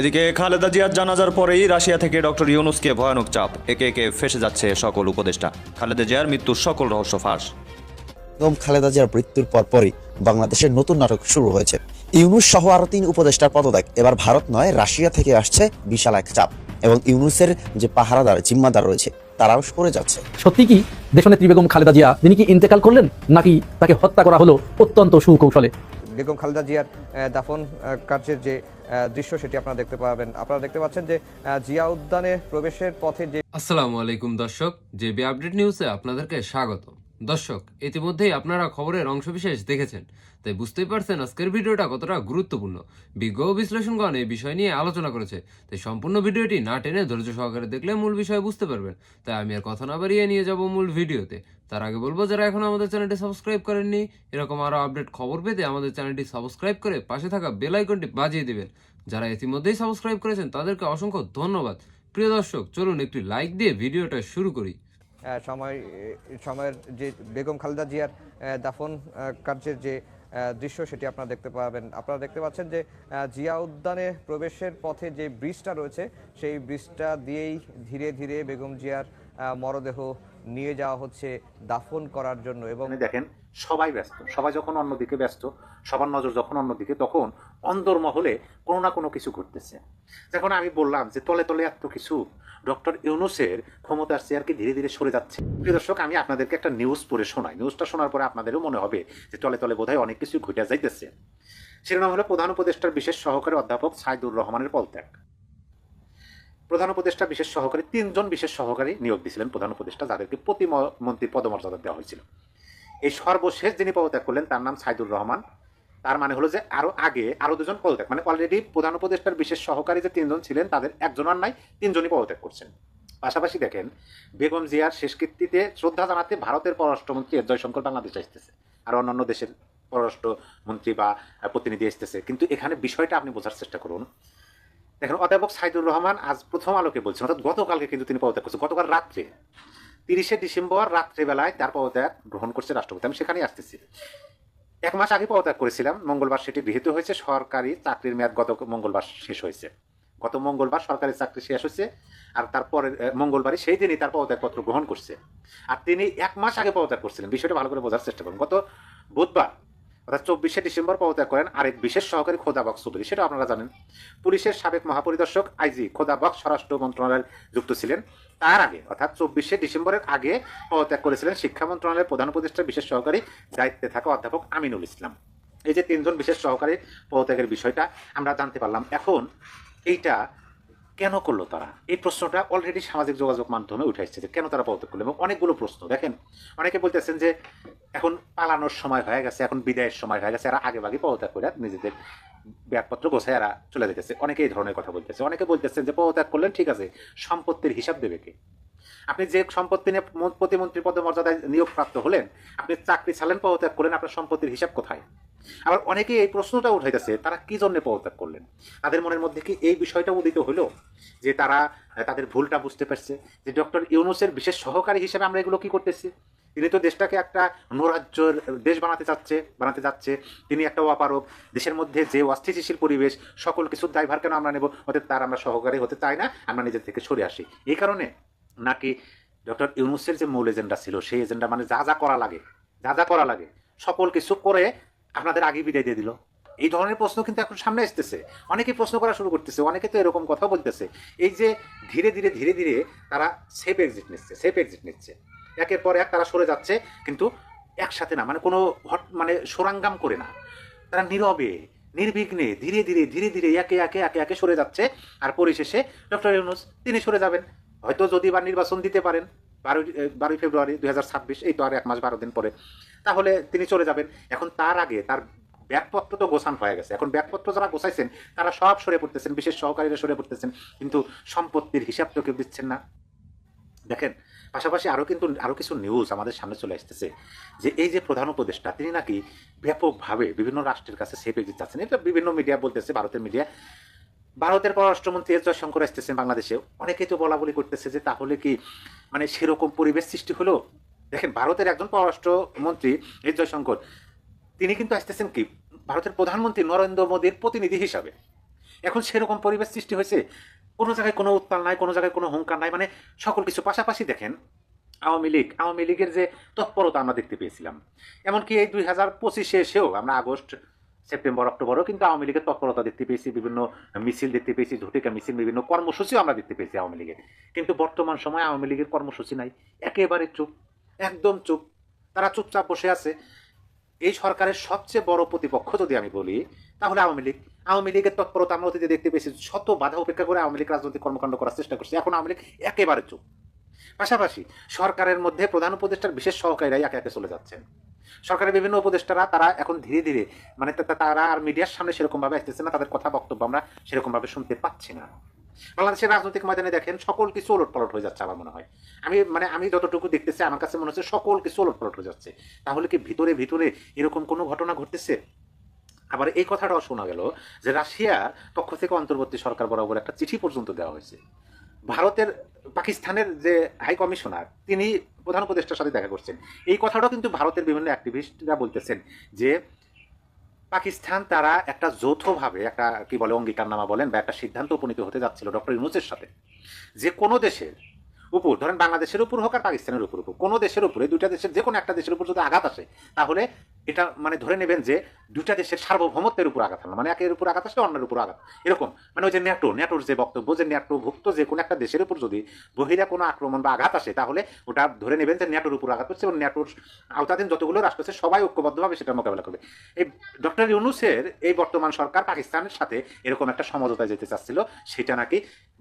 এদিকে খালেদা জিয়ার জানাজার পরেই রাশিয়া থেকে ডক্টর ইউনুসকে ভয়ানক চাপ। একে একে ফেসে যাচ্ছে সকল উপদেষ্টা। খালেদা জিয়ার মৃত্যুর সকল রহস্য ফাঁস। বেগম খালেদা জিয়ার মৃত্যুর পরপরই বাংলাদেশের নতুন নাটক শুরু হয়েছে। ইউনুস সহ আরও তিন উপদেষ্টার পদত্যাগ। এবার ভারত নয় রাশিয়া থেকে আসছে বিশাল এক চাপ। এবং ইউনুসের যে পাহারাদার জিম্মাদার রয়েছে তারাও সরে যাচ্ছে। সত্যি কি দেশনেত্রী বেগম খালেদা জিয়া তিনি কি ইন্তেকাল করলেন? নাকি তাকে হত্যা করা হলো অত্যন্ত সুকৌশলে? বেগম খালেদা জিয়ার দাফন কার্যের যে দৃশ্য সেটি আপনারা দেখতে পাবেন। আপনারা দেখতে পাচ্ছেন যে জিয়া উদ্যানে প্রবেশের পথে যে আসসালামু আলাইকুম দর্শক, জেবি আপডেট নিউজে আপনাদেরকে স্বাগত দর্শক, ইতিমধ্যেই আপনারা খবরের অংশবিশেষ দেখেছেন, তাই বুঝতেই পারছেন আজকের ভিডিওটা কতটা গুরুত্বপূর্ণ। বিজ্ঞ বিশ্লেষণগণ এই বিষয় নিয়ে আলোচনা করেছে, তাই সম্পূর্ণ ভিডিওটি না টেনে ধৈর্য সহকারে দেখলে মূল বিষয় বুঝতে পারবেন। তাই আমি আর কথা না বাড়িয়ে নিয়ে যাব মূল ভিডিওতে। তার আগে বলব, যারা এখন আমাদের চ্যানেলটি সাবস্ক্রাইব করেননি, এরকম আরও আপডেট খবর পেতে আমাদের চ্যানেলটি সাবস্ক্রাইব করে পাশে থাকা বেল আইকনটি বাজিয়ে দিবেন। যারা ইতিমধ্যেই সাবস্ক্রাইব করেছেন, তাদেরকে অসংখ্য ধন্যবাদ। প্রিয় দর্শক, চলুন একটি লাইক দিয়ে ভিডিওটা শুরু করি। সময় সময়ের যে বেগম খালেদা জিয়ার দাফন কার্যের যে দৃশ্য সেটি আপনারা দেখতে পাবেন। আপনারা দেখতে পাচ্ছেন যে জিয়া উদ্যানে প্রবেশের পথে যে ব্রিজটা রয়েছে, সেই ব্রিজটা দিয়েই ধীরে ধীরে বেগম জিয়ার মরদেহ নিয়ে যাওয়া হচ্ছে দাফন করার জন্য এবং দেখেন, সবাই ব্যস্ত। সবাই যখন অন্যদিকে ব্যস্ত, সবার নজর যখন অন্যদিকে, তখন অন্দরমহলে কোনো না কোনো কিছু ঘটতেছে। যখন আমি বললাম যে তলে তলে এত কিছু, ডক্টর ইউনুসের ক্ষমতার চেয়ারকে ধীরে ধীরে সরে যাচ্ছে। প্রিয় দর্শক, আমি আপনাদেরকে একটা নিউজ পড়ে শোনাই। নিউজটা শোনার পরে আপনাদেরও মনে হবে যে তলে তলে বোধহয় অনেক কিছু ঘটে যাইতেছে। শিরোনাম হলো প্রধান উপদেষ্টার বিশেষ সহকারী অধ্যাপক সাইদুর রহমানের পদত্যাগ। প্রধান উপদেষ্টা বিশেষ সহকারী, তিনজন বিশেষ সহকারী নিয়োগ দিয়েছিলেন প্রধান উপদেষ্টা, যাদেরকে প্রতিমন্ত্রী পদমর্যাদা দেওয়া হয়েছিল। এই সর্বশেষ যিনি পদত্যাগ করলেন, তার নাম সাইদুর রহমান। তার মানে হলো যে আরও আগে আরও দুজন পদত্যাগ মানে অলরেডি প্রধান উপদেষ্টার বিশেষ সহকারী যে তিনজন ছিলেন, তাদের একজন আর নাই, তিনজনই পদত্যাগ করছেন। পাশাপাশি দেখেন, বেগম জিয়ার শেষকৃতিতে শ্রদ্ধা জানাতে ভারতের পররাষ্ট্রমন্ত্রী এস জয়শঙ্কর বাংলাদেশ আসতেছে, আর অন্যান্য দেশের পররাষ্ট্রমন্ত্রী বা প্রতিনিধি আসতেছে। কিন্তু এখানে বিষয়টা আপনি বোঝার চেষ্টা করুন। দেখেন, অধ্যাপক সাইদুর রহমান আজ প্রথম আলোকে বলছেন, অর্থাৎ গতকালকে কিন্তু তিনি পদত্যাগ করছেন, গতকাল রাত্রে। তিরিশে ডিসেম্বর রাত্রেবেলায় তার পদত্যাগ গ্রহণ করছে রাষ্ট্রপতি, আমি সেখানেই আসতেছি। এক মাস আগে পদত্যাগ করেছিলাম। মঙ্গলবার সেটি গৃহীত হয়েছে। সরকারি চাকরির মেয়াদ গত মঙ্গলবার শেষ হয়েছে। গত মঙ্গলবার সরকারি চাকরি শেষ হয়েছে আর তারপরে মঙ্গলবারই সেই দিনই তার পদত্যাগপত্র গ্রহণ করছে। আর তিনি এক মাস আগে পদত্যাগ করছিলেন। বিষয়টা ভালো করে বোঝার চেষ্টা করুন। গত বুধবার অর্থাৎ চব্বিশে ডিসেম্বর পদত্যাগ করেন আরেক বিশেষ সহকারী খোদাবক চৌধুরী। সেটা আপনারা জানেন। পুলিশের সাবেক মহাপরিদর্শক আইজি খোদাবক স্বরাষ্ট্র মন্ত্রণালয়ের যুক্ত ছিলেন। তার আগে, অর্থাৎ চব্বিশে ডিসেম্বরের আগে পদত্যাগ করেছিলেন শিক্ষা মন্ত্রণালয়ের প্রধান উপদেষ্টা, বিশেষ সহকারী দায়িত্বে থাকা অধ্যাপক আমিনুল ইসলাম। এই যে তিনজন বিশেষ সহকারী পদত্যাগের বিষয়টা আমরা জানতে পারলাম। এখন এইটা কেন করল তারা? এই প্রশ্নটা অলরেডি সামাজিক যোগাযোগ মাধ্যমে উঠে আসছে যে কেন তারা পদত্যাগ করল এবং অনেকগুলো প্রশ্ন। দেখেন, অনেকে বলতেছেন যে এখন পালানোর সময় হয়ে গেছে, এখন বিদায়ের সময় হয়ে গেছে, এরা আগে ভাগে পদত্যাগ করে নিজেদের ব্যাগপত্র গোছায় এরা চলে যেতেছে। অনেকে এই ধরনের কথা বলতেছে। অনেকে বলতেছেন যে পদত্যাগ করলেন, ঠিক আছে, সম্পত্তির হিসাব দেবে কে? আপনি যে সম্পত্তি নিয়ে মন- প্রতিমন্ত্রী পদমর্যাদায় নিয়োগপ্রাপ্ত হলেন, আপনি চাকরি ছাড়লেন, পদত্যাগ করলেন, আপনার সম্পত্তির হিসাব কোথায়? আবার অনেকে এই প্রশ্নটা উঠাইতেছে, তারা কি জন্য পদত্যাগ করলেন? তাদের মনের মধ্যে কি এই বিষয়টা উদিত হলো? যে তারা, তাদের ভুলটা বুঝতে পারছে, যে ডক্টর ইউনুসের বিশেষ সহকারী হিসেবে আমরা এগুলো কি করতেছি? তিনি তো দেশটাকে একটা নৈরাজ্যের দেশ বানাতে চাচ্ছে, বানাতে যাচ্ছে। তিনি একটা অপারক দেশের মধ্যে যে অস্থিতিশীল পরিবেশ, সকল কিছুর দায়ভার কেন আমরা নেব? অতএব তার আমরা সহকারী হতে চাই না, আমরা নিজের থেকে সরে আসি। এই কারণে নাকি ডক্টর ইউনুসের যে মূল এজেন্ডা ছিল, সেই এজেন্ডা মানে যা যা করা লাগে, যা যা করা লাগে, সকল কিছু করে আপনাদের আগে বিদায় দিয়ে দিল। এই ধরনের প্রশ্ন কিন্তু এখন সামনে আসতেছে। অনেকে প্রশ্ন করা শুরু করতেছে, অনেকে তো এরকম কথা বলতেছে। এই যে ধীরে ধীরে ধীরে ধীরে তারা সেফ এক্সিট নিচ্ছে সেফ এক্সিট নিচ্ছে। একের পর এক তারা সরে যাচ্ছে, কিন্তু একসাথে না মানে কোনো হট মানে সোরাঙ্গাম করে না। তারা নীরবে, নির্বিঘ্নে ধীরে ধীরে ধীরে ধীরে একে একে একে একে সরে যাচ্ছে। আর পরিশেষে ডক্টর ইউনুস তিনি সরে যাবেন। হয়তো যদি বা নির্বাচন দিতে পারেন। বারোই বারোই ফেব্রুয়ারি দুই হাজার ছাব্বিশ, এই তো আর এক মাস বারো দিন পরে। তাহলে তিনি চলে যাবেন। এখন তার আগে তার ব্যাগপত্র তো গোছান হয়ে গেছে। এখন ব্যাগপত্র যারা গোছাইছেন, তারা সব সরে পড়তেছেন, বিশেষ সহকারীরা সরে পড়তেছেন, কিন্তু সম্পত্তির হিসাব তো কেউ দিচ্ছেন না। দেখেন, পাশাপাশি আরও কিন্তু আরও কিছু নিউজ আমাদের সামনে চলে আসতেছে, যে এই যে প্রধান উপদেষ্টা, তিনি নাকি ব্যাপকভাবে বিভিন্ন রাষ্ট্রের কাছে সেফ এক্সিট চাচ্ছেন। এটা বিভিন্ন মিডিয়া বলতেছে, ভারতের মিডিয়া ভারতের পররাষ্ট্রমন্ত্রী এস জয়শঙ্কর আসতেছেন বাংলাদেশে অনেকেই তো বলা বলি করতেছে যে তাহলে কি মানে সেরকম পরিবেশ সৃষ্টি হলো? দেখেন, ভারতের একজন পররাষ্ট্রমন্ত্রী এস জয়শঙ্কর, তিনি কিন্তু আসতেছেন কি, ভারতের প্রধানমন্ত্রী নরেন্দ্র মোদীর প্রতিনিধি হিসাবে। এখন সেরকম পরিবেশ সৃষ্টি হয়েছে, কোনো জায়গায় কোনো উত্তাল নাই, কোনো জায়গায় কোনো হুঙ্কার নাই মানে সকল কিছু পাশাপাশি দেখেন, আওয়ামী লীগ, আওয়ামী লীগের যে তৎপরতা আমরা দেখতে পেয়েছিলাম। এমনকি এই দুই হাজার পঁচিশে এসেও আমরা আগস্ট সেপ্টেম্বর, অক্টোবরও কিন্তু আওয়ামী লীগের তৎপরতা দেখতে পেয়েছি। বিভিন্ন মিছিল দেখতে পেয়েছি, ঝুটিকা মিছিল, বিভিন্ন কর্মসূচিও আমরা দেখতে পেয়েছি আওয়ামী লীগের। কিন্তু বর্তমান সময়ে আওয়ামী লীগের কর্মসূচি নাই। একেবারে চুপ, একদম চুপ। তারা চুপচাপ বসে আছে। এই সরকারের সবচেয়ে বড় প্রতিপক্ষ যদি আমি বলি, তাহলে আওয়ামী লীগ। আওয়ামী লীগের তৎপরতা আমরা অতীতে দেখতে পেয়েছি। শত বাধা উপেক্ষা করে আওয়ামী লীগ রাজনৈতিক কর্মকাণ্ড করার চেষ্টা করছে। এখন আওয়ামী লীগ একেবারে চুপ। পাশাপাশি সরকারের মধ্যে প্রধান উপদেষ্টার বিশেষ সহকারীরাই একে একে চলে যাচ্ছেন। সরকারের বিভিন্ন উপদেষ্টারা তারা এখন ধীরে ধীরে মানে তারা আর মিডিয়ার সামনে সেরকমভাবে আসতেছে না, তাদের কথা বক্তব্য আমরা সেরকমভাবে শুনতে পাচ্ছি না। বাংলাদেশের রাজনৈতিক ময়দানে দেখেন সকল কিছু ওলট পালট হয়ে যাচ্ছে আমার মনে হয়। আমি মানে আমি যতটুকু দেখতেছি, আমার কাছে মনে হচ্ছে সকল কিছু ওলট পালট হয়ে যাচ্ছে। তাহলে কি ভিতরে ভিতরে এরকম কোনো ঘটনা ঘটতেছে? আবার এই কথাটাও শোনা গেল যে রাশিয়ার পক্ষ থেকে অন্তর্বর্তী সরকার বরাবর একটা চিঠি পর্যন্ত দেওয়া হয়েছে। ভারতের পাকিস্তানের যে হাই কমিশনার, তিনি প্রধান উপদেষ্টার সাথে দেখা করছেন। এই কথাটাও কিন্তু ভারতের বিভিন্ন অ্যাক্টিভিস্টরা বলতেছেন যে, পাকিস্তান তারা একটা যৌথভাবে, একটা কি বলে অঙ্গীকারনামা বলেন বা একটা সিদ্ধান্ত উপনীত হতে যাচ্ছিল ডক্টর ইউনুসের সাথে। যে কোনো দেশের উপর, ধরেন বাংলাদেশের উপর হোক আর পাকিস্তানের উপর হোক, কোনো দেশের উপরে, দুইটা দেশের যে কোনো একটা দেশের উপর যদি আঘাত আসে, তাহলে এটা মানে ধরে নেবেন যে দুইটা দেশের সার্বভৌমত্বের উপর আঘাত হলো মানে একের উপর আঘাত আসলে অন্যের উপর আঘাত। এরকম মানে ওই যে ন্যাটো, ন্যাটোর যে বক্তব্য, যে ন্যাটোভুক্ত যে কোনো একটা দেশের উপর যদি বহিরা কোনো আক্রমণ বা আঘাত আসে, তাহলে ওটা ধরে নেবেন যে ন্যাটোর উপর আঘাত করছে এবং ন্যাটোর আওতাধীন যতগুলো রাষ্ট্র আছে, সবাই ঐক্যবদ্ধভাবে সেটা মোকাবেলা করবে। এই ডক্টর ইউনুসের এই বর্তমান সরকার পাকিস্তানের সাথে এরকম একটা সমঝোতায় যেতে চাচ্ছিল, সেটা নাকি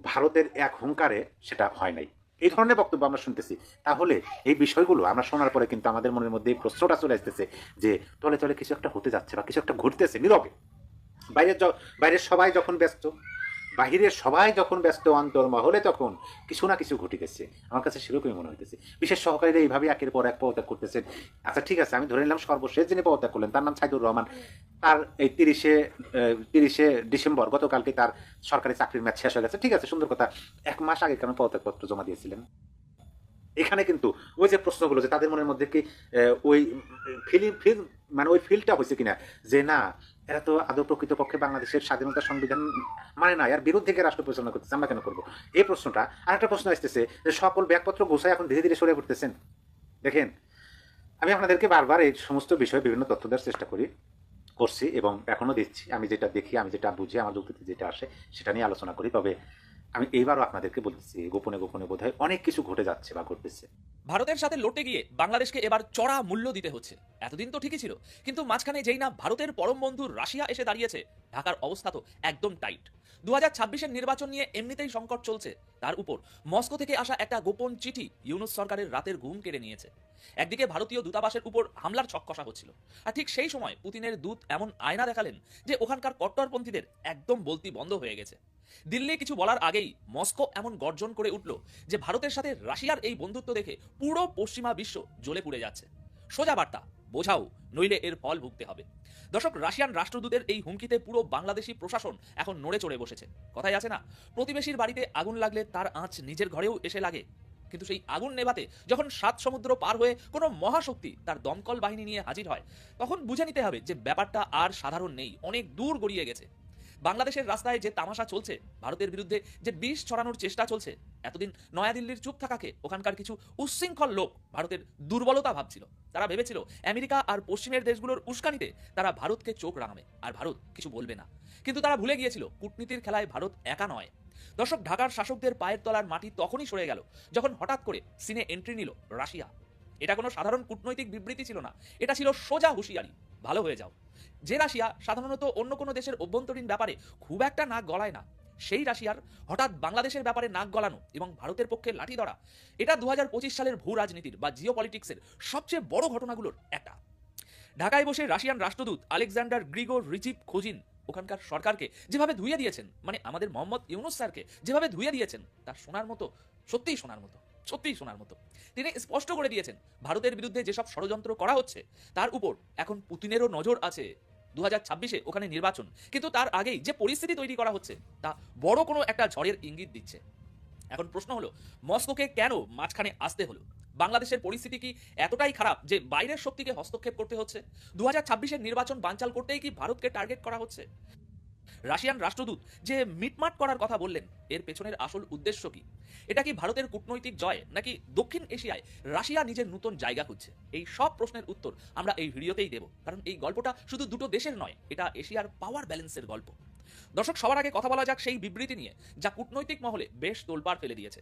ভারতের এক হুঙ্কারে সেটা হয় নাই। এই ধরনের বক্তব্য আমরা শুনতেছি। তাহলে এই বিষয়গুলো আমরা শোনার পরে কিন্তু আমাদের মনের মধ্যে এই প্রশ্নটা চলে আসতেছে যে, তলে তলে কিছু একটা হতে যাচ্ছে বা কিছু একটা ঘটতেছে নীরবে। বাইরের বাইরের সবাই যখন ব্যস্ত বাহিরের সবাই যখন ব্যস্ত, অন্তর্মহলে তখন কিছু না কিছু ঘটিতেছে আমার কাছে সেরকমই মনে হইতেছে। বিশেষ সহকারীরা এইভাবে একের পর এক পদত্যাগ করতেছেন। আচ্ছা ঠিক আছে, আমি ধরে নিলাম সর্বশেষ যিনি পদত্যাগ করলেন, তার নাম সাইদুর রহমান। তার এই তিরিশে তিরিশে ডিসেম্বর গতকালকে তার সরকারি চাকরির ম্যাচ শেষ হয়ে গেছে। ঠিক আছে, সুন্দর কথা, এক মাস আগে কেন পদত্যাগপত্র জমা দিয়েছিলেন? এখানে কিন্তু ওই যে প্রশ্নগুলো যে তাদের মনের মধ্যে কি ওই ফিলিং, ফিল মানে ওই ফিলটা হয়েছে কিনা? যে না এরা তো আদৌ প্রকৃতপক্ষে বাংলাদেশের স্বাধীনতা সংবিধান মানে না এর বিরুদ্ধে রাষ্ট্র পরিচালনা করতেছে, আমরা কেন করব? এই প্রশ্নটা আর একটা প্রশ্ন আসতেছে যে সকল ব্যাগপত্র গোছায় এখন ধীরে ধীরে সরে পড়তেছেন। দেখেন, আমি আপনাদেরকে বারবার এই সমস্ত বিষয়ে বিভিন্ন তথ্য দেওয়ার চেষ্টা করি, করছি এবং এখনও দিচ্ছি। আমি যেটা দেখি, আমি যেটা বুঝি, আমার যুক্তিতে যেটা আসে, সেটা নিয়ে আলোচনা করি। তবে আমি এইবারও আপনাদেরকে বলতেছি, গোপনে গোপনে বোধহয় অনেক কিছু ঘটে যাচ্ছে বা ঘটতেছে। ভারতের সাথে লড়তে গিয়ে বাংলাদেশকে এবার চড়া মূল্য দিতে হচ্ছে। এতদিন তো ঠিকই ছিল, কিন্তু মাঝখানে যেই না ভারতের পরম বন্ধু রাশিয়া এসে দাঁড়িয়েছে, ঢাকার অবস্থা তো একদম টাইট। দু হাজার নির্বাচন নিয়ে এমনিতেই সংকট চলছে। তার উপর মস্কো থেকে আসা একটা গোপন চিঠি ইউনুস সরকারের রাতের ঘুম কেড়ে নিয়েছে। একদিকে ভারতীয় দূতাবাসের উপর হামলার ছক কষা হচ্ছিল, আর ঠিক সেই সময় পুতিনের দূত এমন আয়না দেখালেন যে ওখানকার কট্টরপন্থীদের একদম বলতি বন্ধ হয়ে গেছে। দিল্লি কিছু বলার আগেই মস্কো এমন গর্জন করে উঠল যে ভারতের সাথে রাশিয়ার এই বন্ধুত্ব দেখে পুরো পশ্চিমা বিশ্ব জ্বলে পুড়ে যাচ্ছে। সোজা বার্তা, বোঝাও, নইলে এর ফল ভুগতে হবে। দর্শক, রাশিয়ান রাষ্ট্রদূতের এই হুমকিতে পুরো বাংলাদেশি প্রশাসন এখন নড়ে চড়ে বসেছে। কথাই আছে না, প্রতিবেশীর বাড়িতে আগুন লাগলে তার আঁচ নিজের ঘরেও এসে লাগে। কিন্তু সেই আগুন নেভাতে যখন সাত সমুদ্র পার হয়ে কোনো মহাশক্তি তার দমকল বাহিনী নিয়ে হাজির হয়, তখন বুঝে নিতে হবে যে ব্যাপারটা আর সাধারণ নেই, অনেক দূর গড়িয়ে গেছে। বাংলাদেশের রাস্তায় যে তামাশা চলছে, ভারতের বিরুদ্ধে যে বিষ ছড়ানোর চেষ্টা চলছে, এতদিন নয়াদিল্লির চুপ থাকাকে ওখানকার কিছু উচ্ছৃঙ্খল লোক ভারতের দুর্বলতা ভাবছিল। তারা ভেবেছিল, আমেরিকা আর পশ্চিমের দেশগুলোর উস্কানিতে তারা ভারতকে চোখ রাঙাবে, আর ভারত কিছু বলবে না। কিন্তু তারা ভুলে গিয়েছিল, কূটনীতির খেলায় ভারত একা নয়। দর্শক, ঢাকার শাসকদের পায়ের তলার মাটি তখনই সরে গেল, যখন হঠাৎ করে সিনে এন্ট্রি নিল রাশিয়া। এটা কোনো সাধারণ কূটনৈতিক বিবৃতি ছিল না, এটা ছিল সোজা হুঁশিয়ারি। ভালো হয়ে যাও। যে রাশিয়া সাধারণত অন্য কোনো দেশের অভ্যন্তরীণ ব্যাপারে খুব একটা নাক গলায় না, সেই রাশিয়ার হঠাৎ বাংলাদেশের ব্যাপারে নাক গলানো এবং ভারতের পক্ষে লাঠি ধরা, এটা দু হাজার পঁচিশ সালের ভূ রাজনীতির বা জিও পলিটিক্সের সবচেয়ে বড় ঘটনাগুলোর একটা। ঢাকায় বসে রাশিয়ান রাষ্ট্রদূত আলেকজান্ডার গ্রিগোর রিচিপ খোজিন ওখানকার সরকারকে যেভাবে ধুয়ে দিয়েছেন মানে আমাদের মোহাম্মদ ইউনুস স্যারকে যেভাবে ধুয়ে দিয়েছেন তার শোনার মতো, সত্যিই শোনার মতো, সত্যিই শোনার মতো। তিনি স্পষ্ট করে দিয়েছেন, ভারতের বিরুদ্ধে যেসব ষড়যন্ত্র করা হচ্ছে, তার উপর এখন পুতিনেরও নজর আছে। দু ওখানে নির্বাচন। কিন্তু তার আগেই যে পরিস্থিতি তৈরি করা হচ্ছে, তা বড় কোনো একটা ঝড়ের ইঙ্গিত দিচ্ছে। এখন প্রশ্ন হলো, মস্কোকে কেন মাঝখানে আসতে হলো? বাংলাদেশের পরিস্থিতি কি এতটাই খারাপ যে বাইরের শক্তিকে হস্তক্ষেপ করতে হচ্ছে? দু হাজার নির্বাচন বানচাল করতেই কি ভারতকে টার্গেট করা হচ্ছে? রাশিয়ান রাষ্ট্রদূত যে মিটমাট করার কথা বললেন, এর পেছনের আসল উদ্দেশ্য কি? এটা কি ভারতের কূটনৈতিক জয়, নাকি দক্ষিণ এশিয়ায় রাশিয়া নিজের নতুন জায়গা খুঁজছে? এই সব প্রশ্নের উত্তর আমরা এই ভিডিওতেই দেব, কারণ এই গল্পটা শুধু দুটো দেশের নয়, এটা এশিয়ার পাওয়ার ব্যালেন্সের গল্প। দর্শক, সবার আগে কথা বলা যাক সেই বিবৃতি নিয়ে, যা কূটনৈতিক মহলে বেশ তোলপাড় ফেলে দিয়েছে।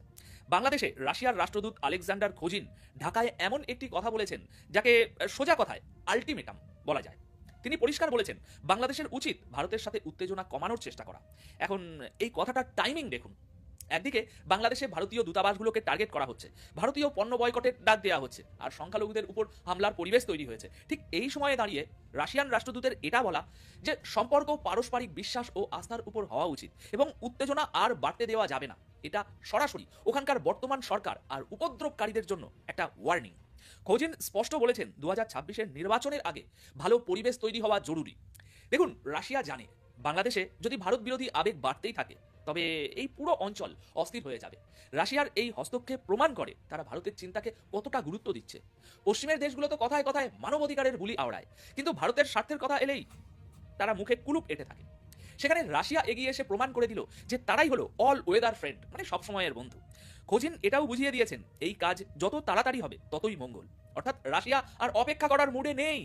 বাংলাদেশে রাশিয়ার রাষ্ট্রদূত আলেকজান্ডার খোজিন ঢাকায় এমন একটি কথা বলেছেন, যাকে সোজা কথায় আলটিমেটাম বলা যায়। তিনি পরিষ্কার বলেছেন, বাংলাদেশের উচিত ভারতের সাথে উত্তেজনা কমানোর চেষ্টা করা। এখন এই কথাটার টাইমিং দেখুন। একদিকে বাংলাদেশে ভারতীয় দূতাবাসগুলোকে টার্গেট করা হচ্ছে, ভারতীয় পণ্য বয়কটের ডাক দেওয়া হচ্ছে, আর সংখ্যালঘুদের উপর হামলার পরিবেশ তৈরি হয়েছে। ঠিক এই সময়ে দাঁড়িয়ে রাশিয়ান রাষ্ট্রদূতের এটা বলা যে সম্পর্ক পারস্পরিক বিশ্বাস ও আস্থার উপর হওয়া উচিত এবং উত্তেজনা আর বাড়তে দেওয়া যাবে না। এটা সরাসরি ওখানকার বর্তমান সরকার আর উপদ্রবকারীদের জন্য একটা ওয়ার্নিং খোজিন স্পষ্ট বলেছেন দু হাজার নির্বাচনের আগে ভালো পরিবেশ তৈরি হওয়া জরুরি। দেখুন, রাশিয়া জানে, বাংলাদেশে যদি ভারত বিরোধী আবেগ বাড়তেই থাকে, তবে এই পুরো অঞ্চল অস্থির হয়ে যাবে। রাশিয়ার এই হস্তক্ষেপ প্রমাণ করে তারা ভারতের চিন্তাকে কতটা গুরুত্ব দিচ্ছে। পশ্চিমের দেশগুলো তো কথায় কথায় মানবাধিকারের বুলি আওড়ায়, কিন্তু ভারতের স্বার্থের কথা এলেই তারা মুখে কুলুপ এঁটে থাকে। সেখানে রাশিয়া এগিয়ে এসে প্রমাণ করে দিল যে তারাই হলো অল ওয়েদার ফ্রেন্ড মানে সবসময়ের বন্ধু। খোজিন এটাও বুঝিয়ে দিয়েছেন, এই কাজ যত তাড়াতাড়ি হবে ততই মঙ্গল। অর্থাৎ রাশিয়া আর অপেক্ষা করার মুডে নেই।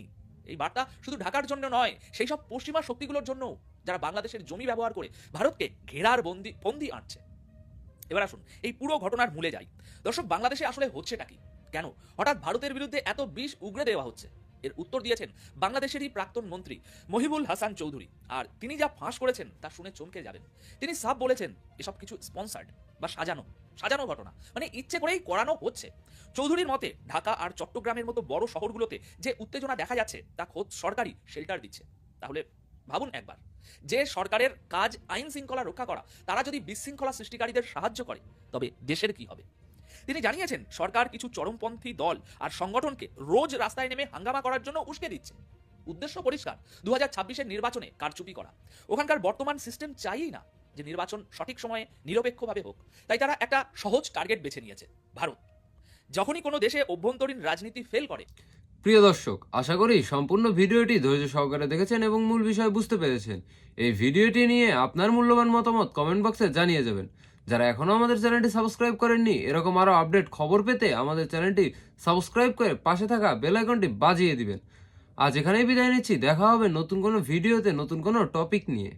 এই বার্তা শুধু ঢাকার জন্য নয় সেই সব পশ্চিমা শক্তিগুলোর জন্য যারা বাংলাদেশের জমি ব্যবহার করে ভারতকে ঘেরার বন্দি বন্দি আনছে। এবার আসুন, এই পুরো ঘটনার মূলে যাই। দর্শক, বাংলাদেশে আসলে হচ্ছেটা কি? কেন? হঠাৎ ভারতের বিরুদ্ধে এত বিষ উগড়ে দেওয়া হচ্ছে। এর উত্তর দিয়েছেন বাংলাদেশেরই প্রাক্তন মন্ত্রী মহিবুল হাসান চৌধুরী। আর তিনি যা ফাঁস করেছেন তা শুনে চমকে যাবেন। তিনি সাফ বলেছেন, এসব কিছু স্পন্সার্ড বা সাজানো সাজানো ঘটনা। মানে ইচ্ছে করেই করানো হচ্ছে। চৌধুরীর মতে, ঢাকা আর চট্টগ্রামের মতো বড় শহরগুলোতে যে উত্তেজনা দেখা যাচ্ছে, তা খোদ সরকারই শেল্টার দিচ্ছে। তাহলে ভাবুন একবার, যে সরকারের কাজ আইন শৃঙ্খলা রক্ষা করা, তারা যদি বিশৃঙ্খলা সৃষ্টিকারীদের সাহায্য করে, তবে দেশের কি হবে? তিনি জানিয়েছেন, সরকার কিছু চরমপন্থী দল আর সংগঠনকে রোজ রাস্তায় নেমে হাঙ্গামা করার জন্য উস্কে দিচ্ছে। উদ্দেশ্য পরিষ্কার দু হাজার নির্বাচনে কারচুপি করা। ওখানকার বর্তমান সিস্টেম চাইই না যে নির্বাচন সঠিক সময়ে নিরপেক্ষভাবে হোক। তাই তারা একটা সহজ টার্গেট বেছে নিয়েছে, ভারত। যখনই কোনো দেশে অভ্যন্তরীণ রাজনীতি ফেল করে। প্রিয় দর্শক, আশা করি সম্পূর্ণ ভিডিওটি ধৈর্য সহকারে দেখেছেন এবং মূল বিষয় বুঝতে পেরেছেন। এই ভিডিওটি নিয়ে আপনার মূল্যবান মতামত কমেন্ট বক্সে জানিয়ে যাবেন। যারা এখনও আমাদের চ্যানেলটি সাবস্ক্রাইব করেননি, এরকম আরও আপডেট খবর পেতে আমাদের চ্যানেলটি সাবস্ক্রাইব করে পাশে থাকা বেল আইকনটি বাজিয়ে দিবেন। আজ এখানেই বিদায় নিচ্ছি, দেখা হবে নতুন কোনো ভিডিওতে নতুন কোনো টপিক নিয়ে।